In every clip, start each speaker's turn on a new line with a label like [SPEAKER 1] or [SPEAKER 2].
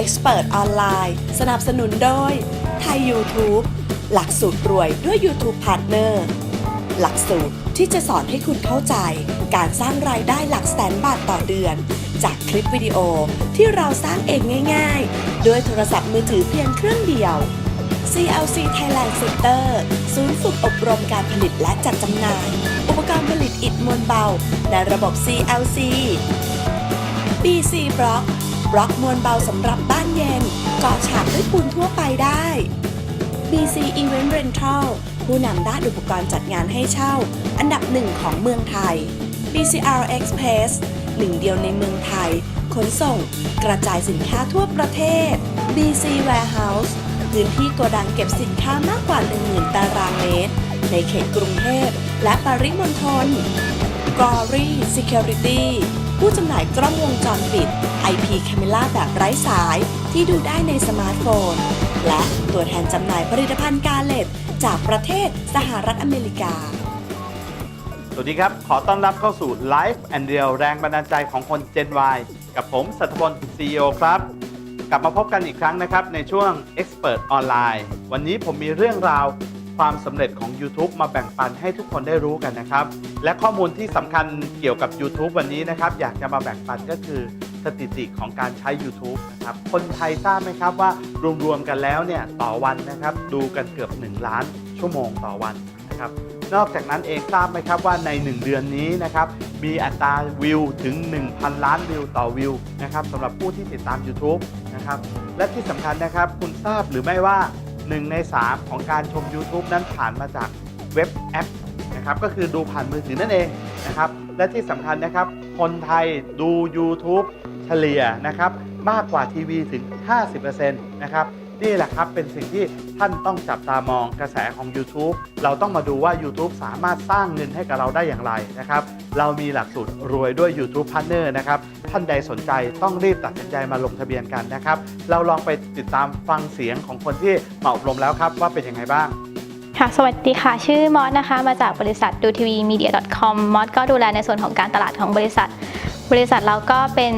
[SPEAKER 1] Expert ออนไลน์สนับสนุนโดยไทย YouTube หลักสูตรรวยด้วย YouTube Partner หลักสูตรที่จะสอนให้คุณเข้าใจ การสร้างรายได้หลักแสนบาทต่อเดือน จากคลิปวิดีโอที่เราสร้างเองง่าย ๆ ด้วยโทรศัพท์มือถือเพียงเครื่องเดียว CLC Thailand Center ศูนย์ฝึกอบรมการผลิตและจัดจำหน่าย อุปกรณ์ผลิตอิฐมวลเบา ในระบบ CLC BC Block บล็อกมวลเบาสำหรับบ้านเย็นก่อฉาบด้วยปูนทั่วไปได้ BC Event Rental ผู้นำด้านอุปกรณ์จัดงานให้เช่า อันดับหนึ่งของเมืองไทย BCR Express หนึ่งเดียวในเมืองไทย ขนส่ง กระจายสินค้าทั่วประเทศ BC Warehouse พื้นที่โกดังเก็บสินค้ามากกว่า 10,000 ตารางเมตร ในเขตกรุงเทพและปริมณฑล Glory Security ผู้จำหน่ายกล้องวงจรปิด IP Camera แบบไร้สายที่ดูได้ในสมาร์ทโฟน และตัวแทนจำหน่ายผลิตภัณฑ์กาเลตจากประเทศสหรัฐอเมริกา
[SPEAKER 2] สวัสดีครับ ขอต้อนรับเข้าสู่ Life and Real แรงบันดาลใจของคน Gen Y กับผมสัตพล CEO ครับ กลับมาพบกันอีกครั้งนะครับในช่วง Expert ออนไลน์วันนี้ผมมีเรื่องราว ความสำเร็จของ YouTube มาแบ่งปันให้ทุกคนได้รู้กันนะครับ และข้อมูลที่สำคัญเกี่ยวกับ YouTube วันนี้นะครับ อยากจะมาแบ่งปันก็คือสถิติของการใช้ YouTube นะครับ คนไทยทราบไหมครับว่ารวมๆกันแล้วเนี่ยต่อวันนะครับ ดูกันเกือบ 1 ล้านชั่วโมงต่อวันนะครับนอกจากนั้นเองทราบไหมครับว่าใน 1 เดือนนี้นะครับมีอัตราวิวถึง 1,000 ล้านวิวต่อวิวนะครับสำหรับผู้ที่ติดตาม YouTube นะครับและที่สำคัญนะครับคุณทราบหรือไม่ว่า 1 ใน 3 ของการชม YouTube นั้นผ่านมาจากเว็บแอปนะครับก็คือดูผ่านมือถือนั่นเองนะครับและที่สำคัญนะครับ คนไทยดู YouTube เฉลี่ยนะครับมากกว่าทีวีถึง 50%นะครับ นี่แหละครับเป็นสิ่งที่ท่านต้องจับตามองกระแสของ YouTube เราต้องมาดูว่า YouTube สามารถสร้างเงินให้กับเราได้อย่างไรนะครับ เรามีหลักสูตรรวยด้วย YouTube Partner นะครับ ท่านใดสนใจต้องรีบตัดสินใจมาลงทะเบียนกันนะครับ เราลองไปติดตามฟังเสียงของคนที่มาอบรมแล้วครับว่าเป็นยังไงบ้าง
[SPEAKER 3] ค่ะสวัสดีค่ะ ชื่อมอสนะคะ มาจากบริษัทดูทีวีมีเดีย .com มอสก็ดูแลในส่วนของการตลาดของบริษัท บริษัทเราก็เป็น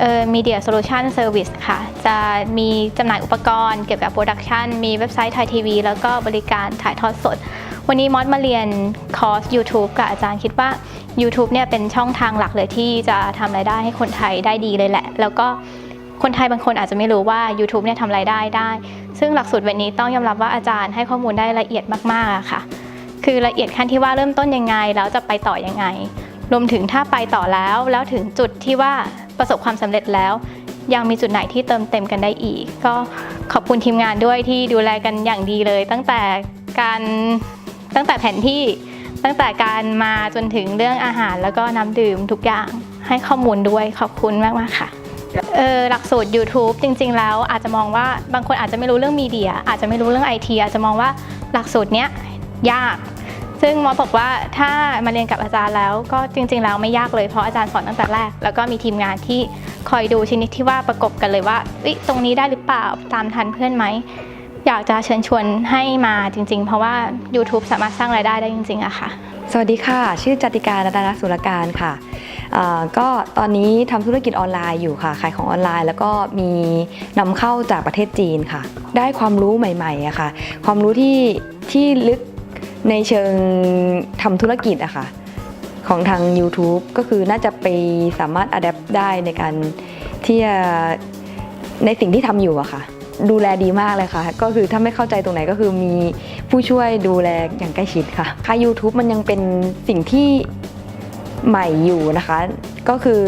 [SPEAKER 3] เอ่อ media solution service ค่ะ จะมีจำหน่ายอุปกรณ์เกี่ยวกับโปรดักชันมีเว็บไซต์ไทยทีวีแล้วก็บริการถ่ายทอดสด วันนี้มอสมาเรียนคอร์ส YouTube กับอาจารย์คิดว่า YouTube เนี่ยเป็นช่องทางหลักเลยที่จะทำรายได้ให้คนไทยได้ดีเลยแหละ แล้วก็คนไทยบางคนอาจจะไม่รู้ว่า YouTube เนี่ยทำรายได้ได้ ซึ่งหลักสูตรวันนี้ต้องยอมรับว่าอาจารย์ให้ข้อมูลได้ละเอียดมากๆค่ะ คือละเอียดขั้นที่ว่าเริ่มต้นยังไงแล้วจะไปต่อยังไง รวมถึงถ้าไปต่อแล้ว แล้วถึงจุดที่ว่าประสบความสำเร็จแล้ว ยังมีจุดไหนที่เติมเต็มกันได้อีก ก็ขอบคุณทีมงานด้วยที่ดูแลกันอย่างดีเลย ตั้งแต่การตั้งแต่แผนที่ตั้งแต่การมาจนถึงเรื่องอาหารแล้วก็น้ำดื่มทุกอย่างให้ข้อมูลด้วยขอบคุณมากๆค่ะเออหลักสูตร YouTube จริง ๆ แล้วอาจจะมองว่าบางคนอาจจะไม่รู้เรื่องมีเดีย อาจจะไม่รู้เรื่องไอทีอาจจะมองว่าหลักสูตรเนี้ยยาก ซึ่งหมอบอกว่าถ้ามาเรียนกับอาจารย์แล้วก็จริง ๆ แล้วไม่ยากเลยเพราะอาจารย์สอนตั้งแต่แรก แล้วก็มีทีมงานที่คอยดูชนิดที่ว่าประกบกันเลยว่าเอ้ยตรงนี้ได้หรือเปล่าตามทันเพื่อนไหมอยากจะเชิญชวนให้มาจริง ๆ เพราะว่า YouTube สามารถสร้างรายได้ได้จริงๆอะค่ะ
[SPEAKER 4] สวัสดีค่ะ ชื่อจติการรัตนสุรการค่ะก็ตอนนี้ทำธุรกิจออนไลน์อยู่ค่ะ ขายของออนไลน์ แล้วก็มีนำเข้าจากประเทศจีนค่ะ ได้ความรู้ใหม่ๆอะค่ะ ความรู้ที่ที่ลึก ในเชิงทำธุรกิจอะค่ะของทาง YouTube ก็คือน่าจะไปสามารถอัดแอปได้ในการที่จะในสิ่งที่ทำอยู่อะค่ะ ดูแลดีมากเลยค่ะ ก็คือถ้าไม่เข้าใจตรงไหนก็คือมีผู้ช่วยดูแลอย่างใกล้ชิดค่ะค่า YouTube มันยังเป็นสิ่งที่ใหม่อยู่นะคะ ก็คือ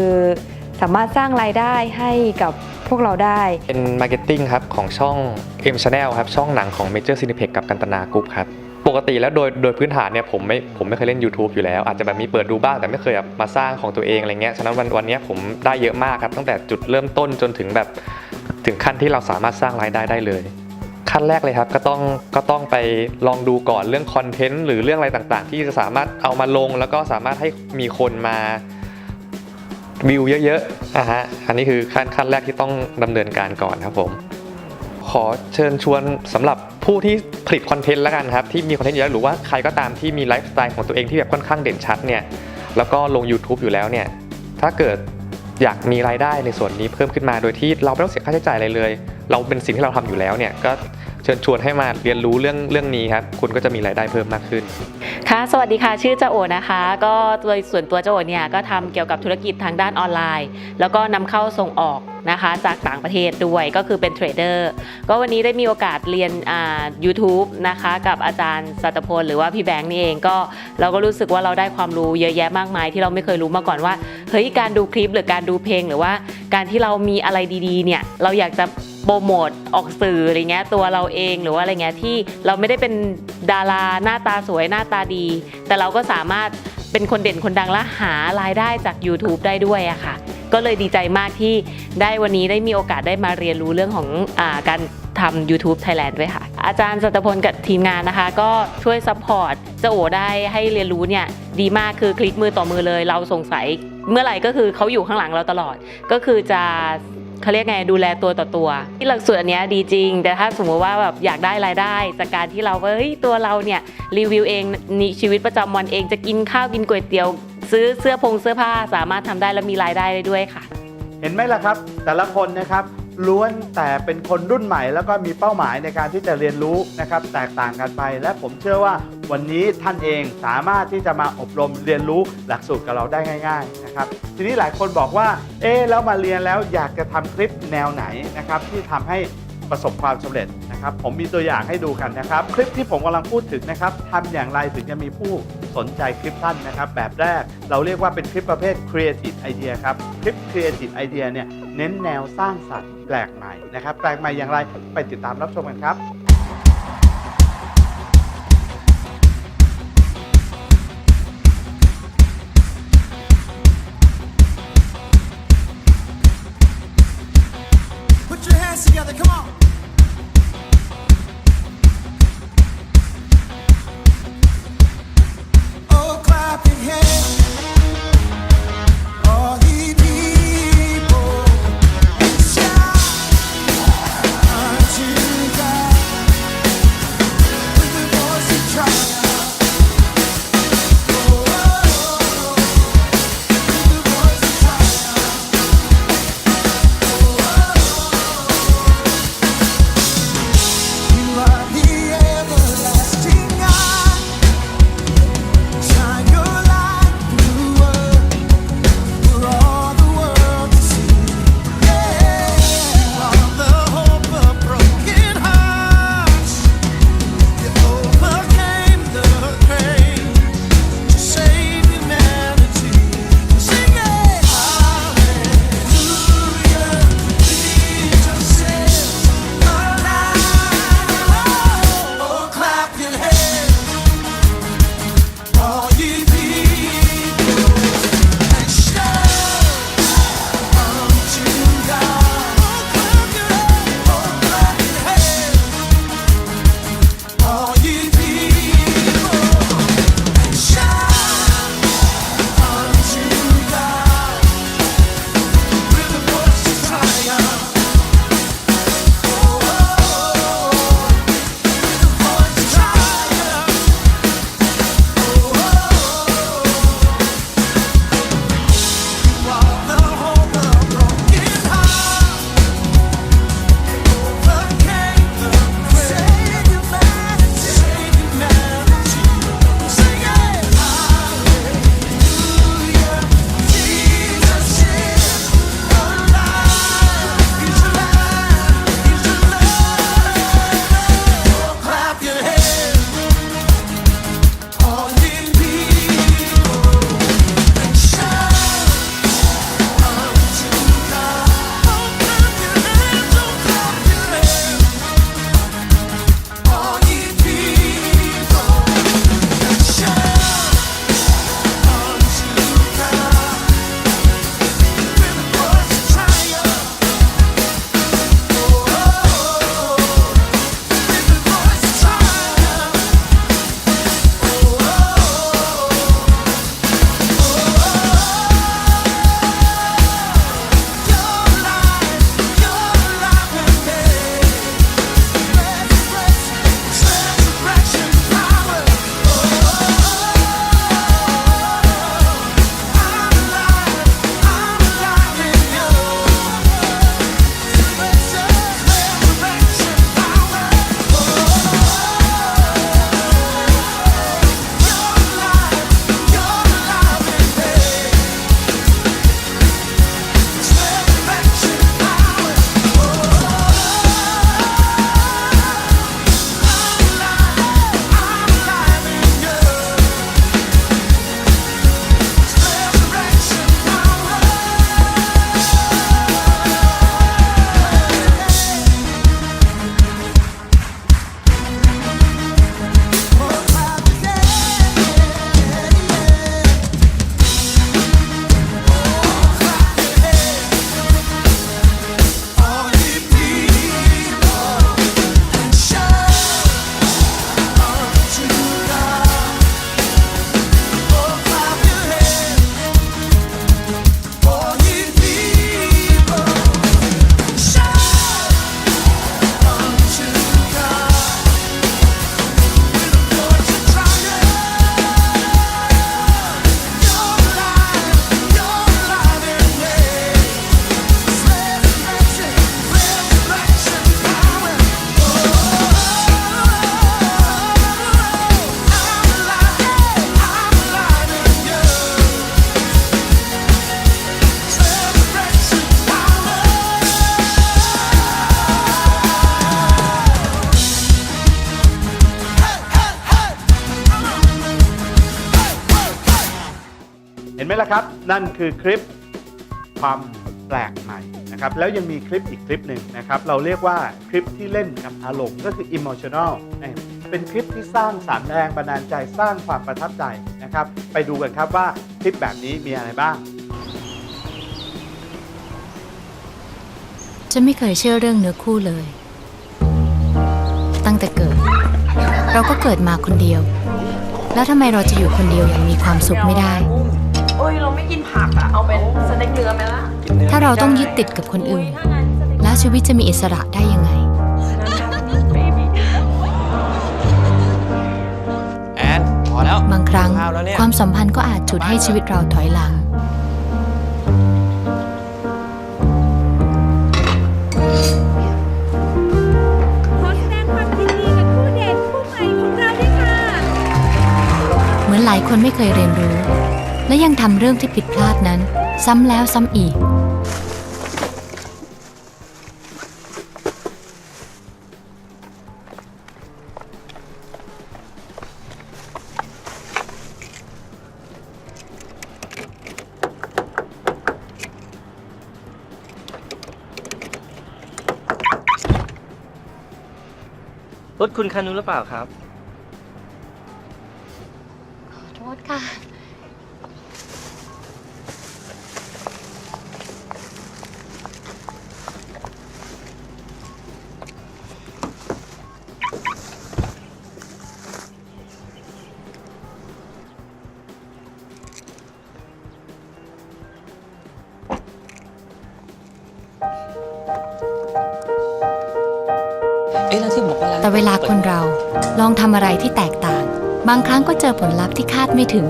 [SPEAKER 4] สามารถสร้างรายได้ให้กับพวกเราได้
[SPEAKER 5] เป็นมาร์เก็ตติ้งครับของช่อง M Channel ครับ ช่องหนังของ Major Cineplex กับกันตนากรุ๊ปครับ กติแล้วโดยโดยพื้นฐานเนี่ยผมไม่ผมไม่เคยเล่น YouTube อยู่แล้ว อาจจะแบบมีเปิดดูบ้างแต่ไม่เคยแบบมาสร้างของตัวเองอะไรเงี้ยฉะนั้นวันวันนี้ผมได้เยอะมากครับ ตั้งแต่จุดเริ่มต้นจนถึงแบบถึงขั้นที่เราสามารถสร้างรายได้ได้เลย ขั้นแรกเลยครับก็ต้องก็ต้องไปลองดูก่อนเรื่องคอนเทนต์หรือเรื่องอะไรต่างๆ ที่จะสามารถเอามาลง แล้วก็สามารถให้มีคนมาวิวเยอะๆอะฮะอันนี้คือขั้นขั้นแรกที่ต้องดำเนินการก่อนครับผม ขอเชิญชวนสำหรับ ผู้ที่ผลิตคอนเทนต์แล้วกันครับที่มีคอนเทนต์เยอะหรือว่าใครก็ตามที่มีไลฟ์สไตล์ของตัวเองที่แบบค่อนข้างเด่นชัดเนี่ยแล้วก็ลง YouTube อยู่แล้วเนี่ยถ้าเกิดอยากมีรายได้ในส่วนนี้เพิ่มขึ้นมาโดยที่เราไม่ต้องเสียค่าใช้จ่ายอะไรเลย เราเป็นสิ่งที่เราทำอยู่แล้วเนี่ยก็ ชิญชวนให้มาเรียนรู้เรื่องเรื่องนี้ครับคุณก็จะมีรายได้เพิ่มมากขึ้น
[SPEAKER 6] ค่ะ สวัสดีค่ะ ชื่อเจ้าโอนะคะ ก็โดยส่วนตัวเจ้าโอเนี่ยก็ทำเกี่ยวกับธุรกิจทางด้านออนไลน์ แล้วก็นำเข้าส่งออกนะคะจากต่างประเทศด้วยก็คือเป็นเทรดเดอร์ก็วันนี้ได้มีโอกาสเรียนอ่า YouTube นะคะกับอาจารย์สัตพลหรือว่าพี่แบงค์นี่เองก็เราก็รู้สึกว่าเราได้ความรู้เยอะแยะมากมาย ที่เราไม่เคยรู้มาก่อนว่าเฮ้ยการดูคลิปหรือการดูเพลงหรือว่า การที่เรามีอะไรดีๆเนี่ยเราอยากจะ โปรโมทออกสื่ออะไรเงี้ยตัวเราเองหรือว่าอะไรเงี้ยที่เราไม่ได้เป็นดาราหน้าตาสวยหน้าตาดี แต่เราก็สามารถเป็นคนเด่นคนดังและหารายได้จาก YouTube ได้ด้วยอะค่ะ ก็เลยดีใจมากที่ได้วันนี้ได้มีโอกาสได้มาเรียนรู้เรื่องของอาการทำ YouTube Thailand ด้วยค่ะ อาจารย์สัตพลกับทีมงานนะคะ ก็ช่วยซัพพอร์ตเจ้าโอได้ให้เรียนรู้เนี่ยดีมากคือคลิกมือต่อมือเลย เราสงสัยเมื่อไหร่ก็คือเขาอยู่ข้างหลังเราตลอด ก็คือจะ เขาเรียกไงดูแลตัวต่อตัว ที่หลักสูตรอันเนี้ยดีจริง แต่ถ้าสมมติว่าแบบอยากได้รายได้ จากการที่เราว่าเฮ้ยตัวเราเนี่ยรีวิวเองนี่ชีวิตประจำวันเองจะกินข้าวกินก๋วยเตี๋ยว ซื้อเสื้อพงเสื้อผ้าสามารถทำได้และมีรายได้ได้ด้วยค่ะ
[SPEAKER 2] เห็นไหมล่ะครับ แต่ละคนนะครับล้วนแต่เป็นคนรุ่นใหม่ แล้วก็มีเป้าหมายในการที่จะเรียนรู้นะครับแตกต่างกันไป และผมเชื่อว่า วันนี้ท่านเองสามารถที่จะมาอบรมเรียนรู้หลักสูตรกับเราได้ง่ายๆนะครับทีนี้หลายคนบอกว่า เอ๊แล้วมาเรียนแล้วอยากจะทำคลิปแนวไหนนะครับที่ทำให้ประสบความสำเร็จนะครับ ผมมีตัวอย่างให้ดูกันนะครับ คลิปที่ผมกำลังพูดถึงนะครับทำอย่างไรถึงจะมีผู้สนใจคลิปท่านนะครับ แบบแรกเราเรียกว่าเป็นคลิปประเภท Creative Idea ครับ คลิป Creative Idea เนี่ยเน้นแนวสร้างสรรค์แปลกใหม่นะครับ แปลกใหม่อย่างไรไปติดตามรับชมกันครับ ละครับ นั่นคือคลิปความแปลกใหม่นะครับ แล้วยังมีคลิปอีกคลิปหนึ่งนะครับ เราเรียกว่าคลิปที่เล่นกับอารมณ์ก็คือ emotional นะครับเป็นคลิปที่สร้างสารรค์แรงบันดาลใจสร้างความประทับใจนะครับ ไปดูกันครับว่าคลิปแบบนี้มีอะไรบ้าง
[SPEAKER 7] ฉันไม่เคยเชื่อเรื่องเนื้อคู่เลย ตั้งแต่เกิด เราก็เกิดมาคนเดียว แล้วทำไมเราจะอยู่คนเดียวอย่างมีความสุขไม่ได้
[SPEAKER 8] โอ้ยเราไม่กินผักอะเอาเป็นสเต็กเนื้อไหมล่ะ
[SPEAKER 7] ถ้าเราต้องยึดติดกับคนอื่น แล้วชีวิตจะมีอิสระได้ยังไง
[SPEAKER 9] แอนพอแล้ว
[SPEAKER 7] บางครั้ง
[SPEAKER 9] ข้าวแล้วเนี่ย
[SPEAKER 7] ความสัมพันธ์ก็อาจฉุดให้ชีวิตเราถอยหลัง
[SPEAKER 8] ขอแสดงความยินดีกับคู่เดทคู่ใหม่ของเราด้วยค่ะ
[SPEAKER 7] เหมือนหลายคนไม่เคยเรียนรู้ และยังทำเรื่องที่ผิดพลาดนั้น ซ้ำแล้วซ้ำอีก
[SPEAKER 9] รถคุณคันนู้นหรือเปล่าครับ
[SPEAKER 7] โทษค่ะ
[SPEAKER 9] เว
[SPEAKER 7] ลาคนเราลองทำอะไรที่แตกต่าง บางครั้งก็เจอผลลัพธ์ที่คาดไม่ถึง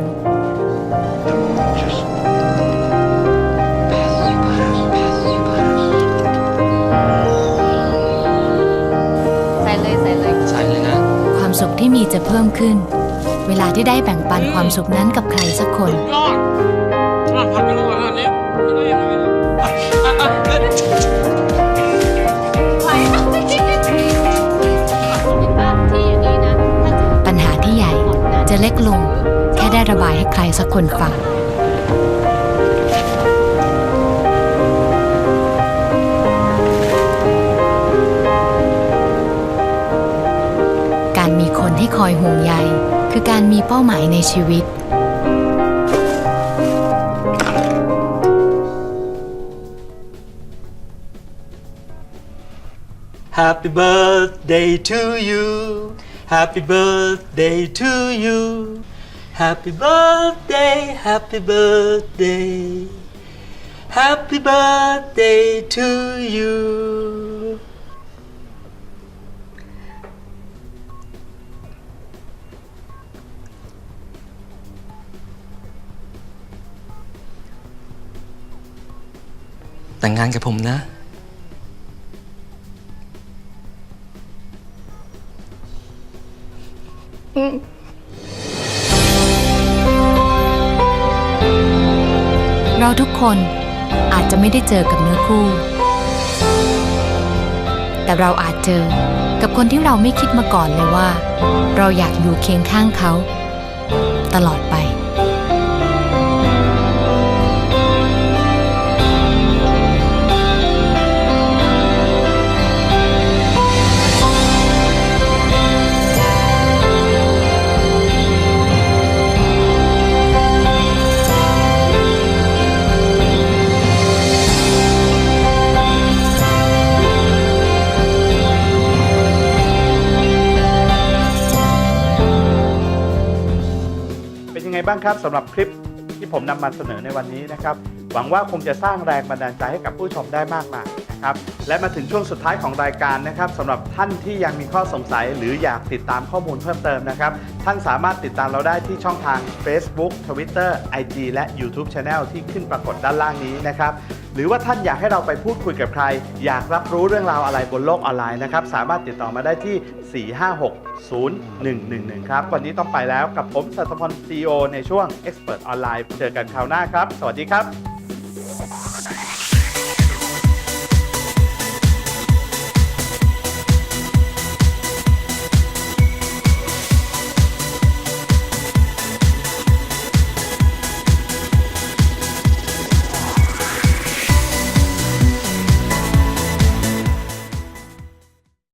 [SPEAKER 3] ใส่เลยใส่เลย
[SPEAKER 9] ใส่เลยนะ
[SPEAKER 7] ความสุขที่มีจะเพิ่มขึ้น เวลาที่ได้แบ่งปันความสุขนั้นกับใครสักคนปัญ จะเล็กลง แค่ได้ระบายให้ใครสักคนฟัง การมีคนที่คอยห่วงใยคือการมีเป้าหมายในชีวิต
[SPEAKER 10] Happy birthday to you. Happy birthday to you. Happy birthday, happy birthday. Happy birthday to you. แต่งงานกับผมนะ
[SPEAKER 7] เราทุกคนอาจจะไม่ได้เจอกับเนื้อคู่ แต่เราอาจเจอกับคนที่เราไม่คิดมาก่อนเลยว่า เราอยากอยู่เคียงข้างเขา ตลอดไป
[SPEAKER 2] บ้างครับสำหรับคลิปที่ผมนำมาเสนอในวันนี้นะครับ หวังว่าคงจะสร้างแรงบันดาลใจให้กับผู้ชมได้มากมาย นะครับ และมาถึงช่วงสุดท้ายของรายการนะครับสำหรับท่านที่ยังมีข้อสงสัย หรืออยากติดตามข้อมูลเพิ่มเติมนะครับ ท่านสามารถติดตามเราได้ที่ช่องทาง Facebook Twitter IG และ YouTube Channel ที่ขึ้นปรากฏด้านล่างนี้นะครับหรือว่าท่านอยากให้เราไปพูดคุยกับใคร อยากรับรู้เรื่องราวอะไรบนโลกออนไลน์นะครับ สามารถติดต่อมาได้ที่ 4560111 ครับ วันนี้ต้องไปแล้วกับผมสัตพล CEO ในช่วง Expert ออนไลน์เจอกันคราวหน้าครับ สวัสดีครับ